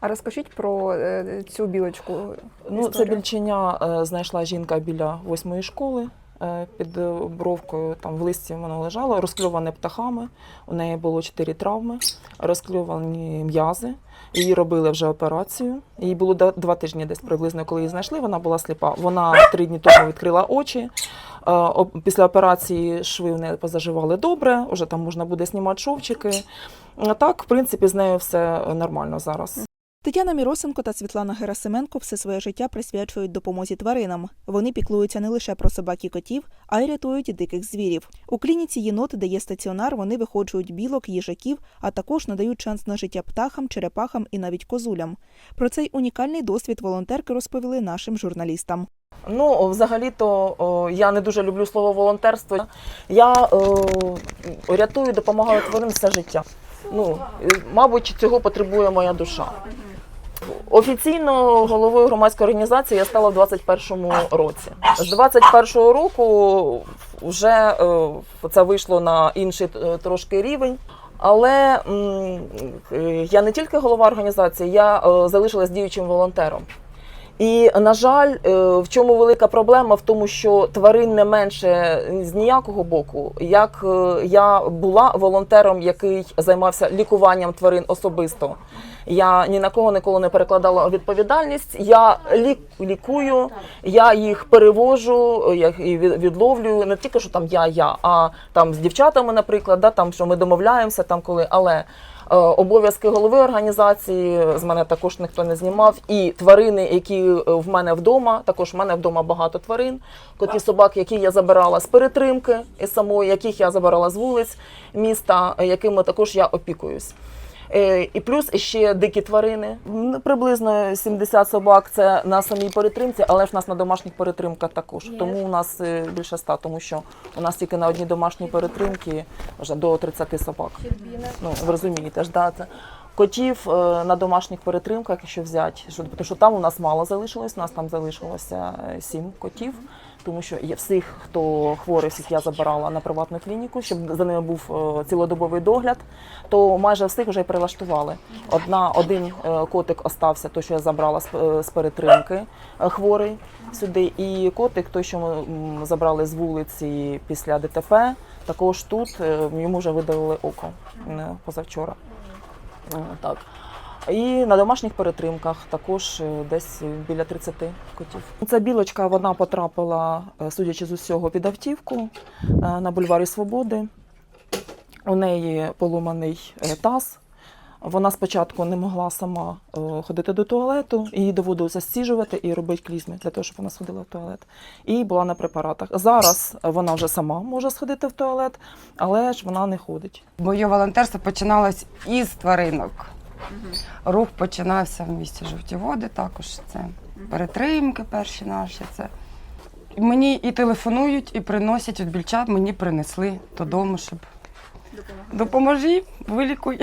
А розкажіть про е, цю білочку. Ну, це більчення е, знайшла жінка біля восьмої школи. е, Під бровкою там в листі воно лежало, розкльоване птахами. У неї було чотири травми, розкльовані м'язи. Її робили вже операцію. Їй було два тижні десь приблизно, коли її знайшли. Вона була сліпа. Вона три дні тому відкрила очі. Після операції шви в неї позаживали добре. Уже там можна буде знімати шовчики. Так, в принципі, з нею все нормально зараз. Тетяна Міросенко та Світлана Герасименко все своє життя присвячують допомозі тваринам. Вони піклуються не лише про собак і котів, а й рятують диких звірів. У клініці єнот, де є стаціонар, вони виходжують білок, їжаків, а також надають шанс на життя птахам, черепахам і навіть козулям. Про цей унікальний досвід волонтерки розповіли нашим журналістам. Ну, взагалі-то я не дуже люблю слово волонтерство. Я о, рятую, допомагаю тварин все життя. Ну, мабуть, цього потребує моя душа. Офіційно головою громадської організації я стала в 21-му році. З 21-го року вже е, це вийшло на інший е, трошки рівень. Але е, я не тільки голова організації, я залишилась діючим волонтером. І на жаль, в чому велика проблема? В тому, що тварин не менше з ніякого боку. Як я була волонтером, який займався лікуванням тварин особисто. Я ні на кого ніколи не перекладала відповідальність. Я лік, лікую, я їх перевожу, я їх і відловлюю. Не тільки що там я, я, а там з дівчатами, наприклад, да, там що ми домовляємося, там коли, але. Е, Обов'язки голови організації з мене також ніхто не знімав. І тварини, які е, в мене вдома, також в мене вдома багато тварин, коті собаки, які я забирала з перетримки і самої, яких я забирала з вулиць міста, якими також я опікуюсь. Е, І плюс ще дикі тварини. Приблизно 70 собак це на самій перетримці, але ж у нас на домашніх перетримках також. Тому у нас е, більше 100, тому що у нас тільки на одній домашній перетримці вже до 30 собак. Ну, ви розумієте ж, да, це. Котів е, на домашніх перетримках, якщо взяти, тому що там у нас мало залишилось, у нас там залишилося е, сім котів, тому що є всіх, хто хворий, всіх я забирала на приватну клініку, щоб за ними був е, цілодобовий догляд, то майже всіх вже прилаштували. Одна, один котик остався, той, що я забрала з, перетримки, хворий сюди, і котик, той, що ми забрали з вулиці після ДТП, також тут йому вже видалили око позавчора. Е, Так. І на домашніх перетримках також е, десь біля 30 котів. Ця білочка вона потрапила, е, судячи з усього, під автівку на бульварі Свободи. У неї поломаний таз. Вона спочатку не могла сама е, ходити до туалету, її доводилося стіжувати і робити клізми для того, щоб вона сходила в туалет. І була на препаратах. Зараз вона вже сама може сходити в туалет, але ж вона не ходить. Моє волонтерство починалось із тваринок. Рух починався в місті Жовті Води, також це перетримки перші наші. Це. Мені і телефонують, і приносять від більчат, мені принесли додому, щоб допоможи, вилікуй.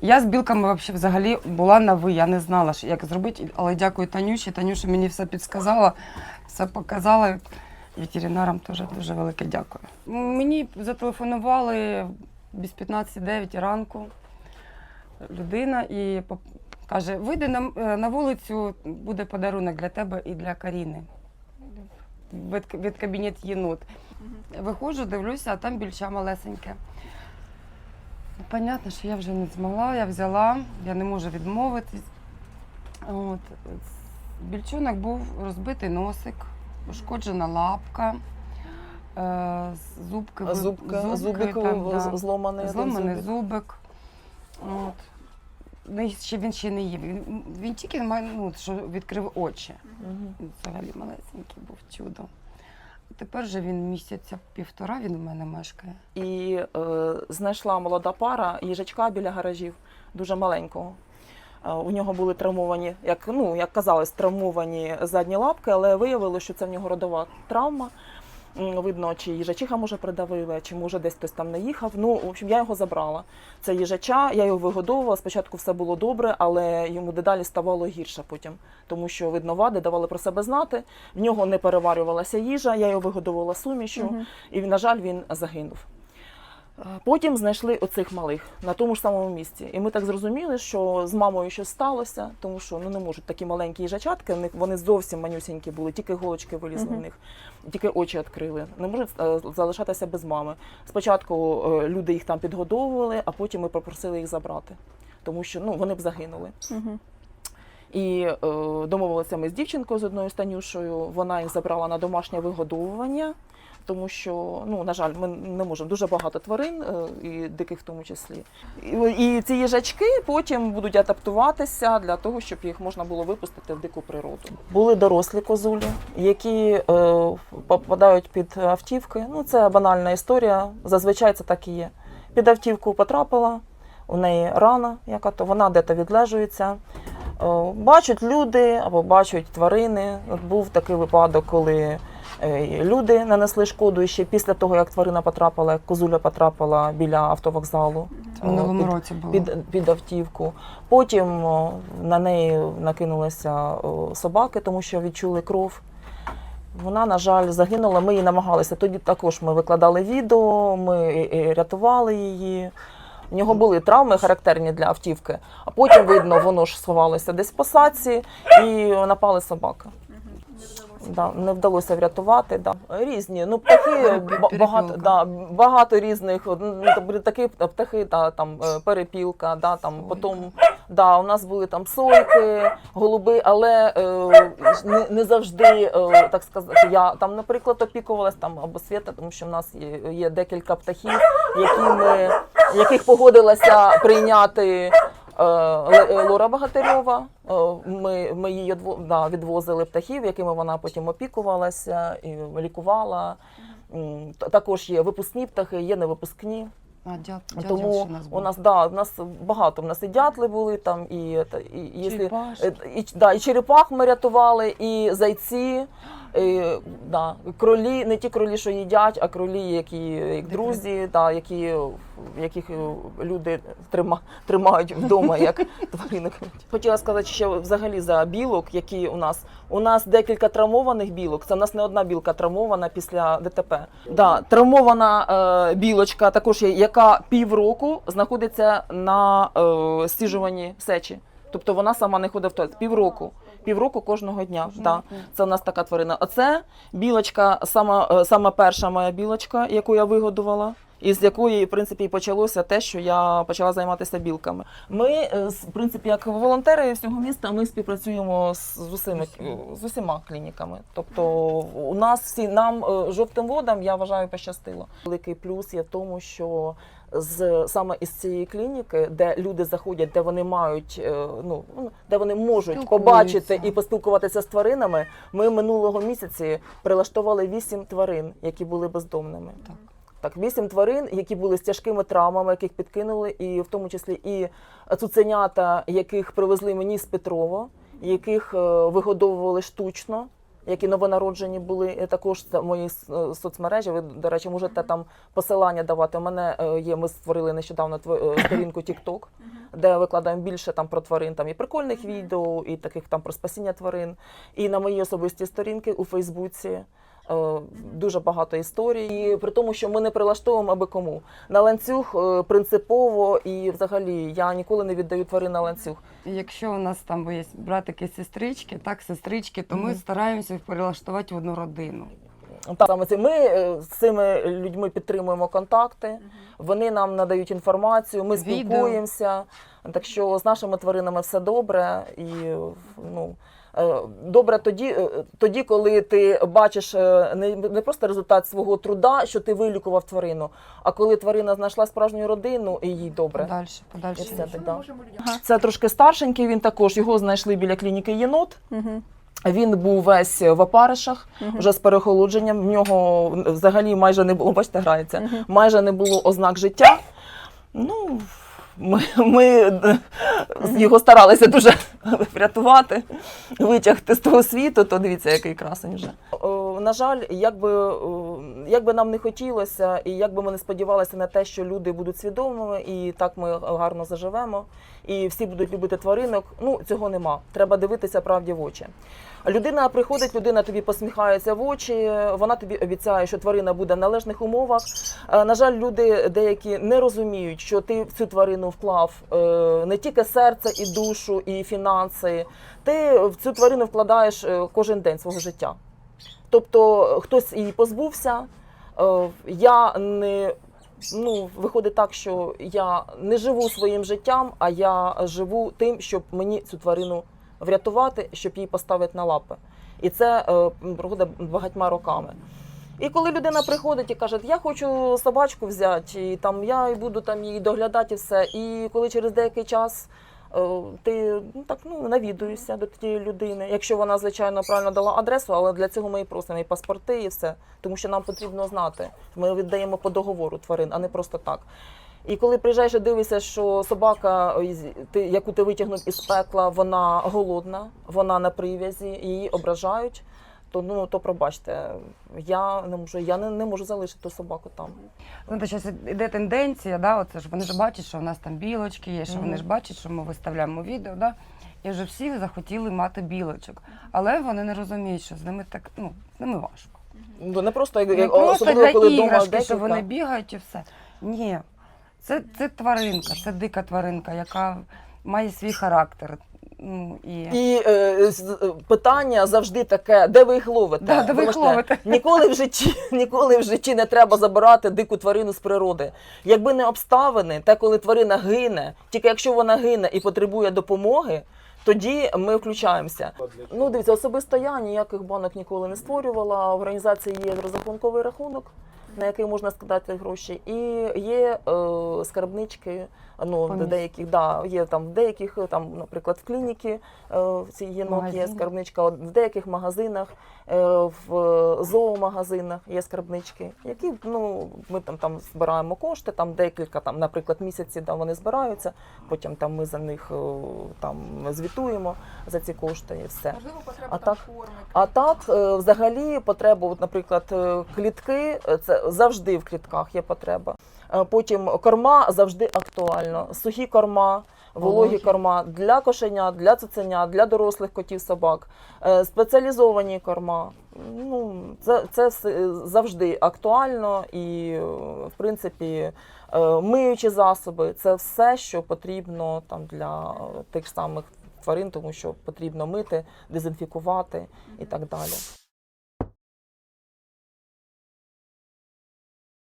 Я з білками вообще взагалі була на ви, я не знала, як зробити, але дякую Танюші. Танюша мені все підсказала, все показала. Ветеринарам теж дуже велике дякую. Мені зателефонували без 15-9 ранку людина і каже: вийди на, е, на вулицю, буде подарунок для тебе і для Каріни. Від, від кабінет єнот. Виходжу, дивлюся, а там більша малесеньке. Ну, Понятно, що я вже не змогла, я взяла, я не можу відмовитись. От. Більчонок був розбитий носик, пошкоджена лапка, е, зубки, ви- Зубка, зубик там, да. зломаний. один Зломаний зубик. зубик. От. Ну, і ще він ще не їв. Він, він тільки має, ну, що відкрив очі. Мгм. Взагалі малесенький був чудо. Тепер же він місяця півтора він у мене мешкає. І е, знайшла молода пара їжачка біля гаражів, дуже маленького. Е, у нього були травмовані, як, ну, як казалось, травмовані задні лапки, але виявилося, що це в нього родова травма. Видно, чи їжачиха може придавила, чи може десь хтось там не їхав. Ну, в общем, я його забрала. Це їжача, я його вигодовувала. Спочатку все було добре, але йому дедалі ставало гірше потім, тому що видно, вади давали про себе знати. В нього не переварювалася їжа, я його вигодовувала сумішю, угу. і, на жаль, він загинув. Потім знайшли оцих малих на тому ж самому місці. І ми так зрозуміли, що з мамою щось сталося, тому що ну не можуть такі маленькі їжачатки, вони зовсім манюсінькі були, тільки голочки вилізли Мгм. в них, тільки очі відкрили. Не можуть е, залишатися без мами. Спочатку е, люди їх там підгодовували, а потім ми попросили їх забрати, тому що ну вони б загинули. Мгм. І е, домовилися ми з дівчинкою з одною з Танюшою. Вона їх забрала на домашнє вигодовування, тому що, ну, на жаль, ми не можемо дуже багато тварин, е, і диких в тому числі. І, ці їжачки потім будуть адаптуватися для того, щоб їх можна було випустити в дику природу. Були дорослі козулі, які е, попадають під автівки. Ну, це банальна історія. Зазвичай це так і є. Під автівку потрапила, у неї рана, яка то вона де-то відлежується. Е, Бачать люди або бачать тварини. От був такий випадок, коли люди нанесли шкоду і ще після того, як тварина потрапила, як козуля потрапила біля автовокзалу. Минулому Під- році було. під, під автівку. Потім на неї накинулися собаки, тому що відчули кров. Вона, на жаль, загинула. Ми її намагалися. Тоді також ми викладали відео, ми рятували її. У нього були травми характерні для автівки, а потім, видно, воно ж сховалося десь в посадці і напали собаки. Да, не вдалося врятувати. Да. Різні. Ну, птахи ба- багато, да, багато різних. Ну, були такі птахи, та, там, е, перепілка, да, там, потім, да, у нас були там сойки, голуби, але е, не, не завжди, е, так сказати, я там, наприклад, опікувалась там або свята, тому що в нас є, є декілька птахів, які ми, яких погодилася прийняти. е, Лора Багатирьова. Е, Ми, ми її да, відвозили птахів, якими вона потім опікувалася і лікувала. Також є випускні птахи, є невипускні. А, дят, Тому нас у нас да, у нас багато. У нас і дятли були там, і, і, і. Е, І, да, і черепах ми рятували, і зайці, і, да, кролі, не ті кролі, що їдять, а кролі, які як друзі, да, які, яких е, люди трима, тримають вдома як тваринок. Хотіла сказати ще взагалі за білок, які у нас. У нас декілька травмованих білок. Це у нас не одна білка травмована після ДТП. Да, травмована е, білочка, також є, яка півроку знаходиться на е, стіжуванні сечі. Тобто вона сама не ходить в туалет. Півроку. Півроку кожного дня. Да. Це у нас така тварина. Оце білочка, сама, е, сама перша моя білочка, яку я вигодувала. І з якої, в принципі, і почалося те, що я почала займатися білками. Ми, е, в принципі, як волонтери всього міста, ми співпрацюємо з, усіми, з усіма клініками. Тобто у нас всі нам е, жовтим водам, я вважаю, пощастило. Великий плюс є в тому, що з саме із цієї клініки, де люди заходять, де вони мають е, ну ну, де вони можуть побачити і поспілкуватися з тваринами. Ми минулого місяці прилаштували вісім тварин, які були бездомними. Так. Так, вісім тварин, які були з тяжкими травмами, яких підкинули, і в тому числі і цуценята, яких привезли мені з Петрова, яких е, вигодовували штучно. Які новонароджені були, Е, також мої е, соцмережі. Ви, до речі, можете там посилання давати. У мене є. Ми створили нещодавно сторінку TikTok, де викладаємо більше там про тварин, там і прикольних відео, і таких там про спасіння тварин. І на моїй особистій сторінці у Фейсбуці. Е, Дуже багато історій, при тому, що ми не прилаштовуємо аби кому на ланцюг е, принципово і взагалі я ніколи не віддаю тварин на ланцюг. Якщо у нас там є братики, сестрички, так, сестрички, то ми Мгм. стараємося їх перелаштувати в одну родину. Так, саме це ми е, з цими людьми підтримуємо контакти. Вони нам надають інформацію, ми спілкуємося. Так що з нашими тваринами все добре і ну. Е, Добре тоді, е, тоді, коли ти бачиш е, не, не просто результат свого труда, що ти вилікував тварину, а коли тварина знайшла справжню родину і їй добре. Подальше, подальше. І все так, да. Це трошки старшенький. Він також його знайшли біля клініки єнот. Мгм. Він був весь в опаришах, Мгм. вже з переохолодженням. В нього взагалі майже не було, бачите, грається, Мгм. майже не було ознак життя. Ну, ми, ми е, його старалися дуже врятувати, витягти з того світу, то дивіться, який красень вже. Е, на жаль, як би, е, як би нам не хотілося, і як би ми не сподівалися на те, що люди будуть свідомими, і так ми гарно заживемо, і всі будуть любити тваринок. Ну цього нема. Треба дивитися правді в очі. Людина приходить, людина тобі посміхається в очі. Вона тобі обіцяє, що тварина буде в належних умовах. Е, На жаль, люди деякі не розуміють, що ти в цю тварину вклав е, не тільки серце і душу, і фінанси. Ти в цю тварину вкладаєш е, кожен день свого життя. Тобто хтось її позбувся. Я не ну, виходить так, що я не живу своїм життям, а я живу тим, щоб мені цю тварину врятувати, щоб її поставити на лапи. І це е, проходить багатьма роками. І коли людина приходить і каже, я хочу собачку взяти, і там я і буду там її доглядати і все. І коли через деякий час е, ти ну, так ну навідуєшся до тієї людини, якщо вона звичайно правильно дала адресу, але для цього ми і просимо і паспорти, і все, тому що нам потрібно знати. Ми віддаємо по договору тварин, а не просто так. І коли приїжджаєш і дивишся, що собака, яку ти витягнув із пекла, вона голодна, вона на прив'язі, її ображають, то ну то пробачте, я не можу, я не, не можу залишити ту собаку там. Ну, зараз іде тенденція, да, оце ж вони ж бачать, що у нас там білочки є, що Мгм. вони ж бачать, що ми виставляємо відео, да, і вже всі захотіли мати білочок. Але вони не розуміють, що з ними так, ну, з ними важко. Ну, не просто як, Не як просто особливо, для коли іграшки, декілька. що вони бігають і все. Ні. Це, це тваринка, це дика тваринка, яка має свій характер. Ну, і... І е, з- питання завжди таке: де ви їх ловите? Да, де ви їх Вибачте, ловите? Ніколи в житті, ніколи в житті не треба забирати дику тварину з природи. Якби не обставини, те, коли тварина гине, тільки якщо вона гине і потребує допомоги. Тоді ми включаємося. Ну, дивіться, особисто я ніяких банок ніколи не створювала. В організації є розрахунковий рахунок, на який можна складати гроші, і є е, скарбнички. Ну, По деяких, да, є там в деяких, там, наприклад, в клініки е, в цій єнот є скарбничка, в деяких магазинах, е, в зоомагазинах є скарбнички, які ну, ми там, там збираємо кошти, там декілька, там, наприклад, місяців там вони збираються, потім там ми за них е, там звітуємо за ці кошти і все. Можливо, потреба А там так? кормик. А так, е, взагалі, потреба, от, наприклад, клітки, це завжди в клітках є потреба. Е, Потім корма завжди актуально. Сухі корма, вологі корма для кошенят, для цуценят, для дорослих котів, собак, Е, спеціалізовані корма. Ну, це, це завжди актуально і, в принципі, е, миючі засоби це все, що потрібно там для тих самих тварин, тому що потрібно мити, дезінфікувати і так далі.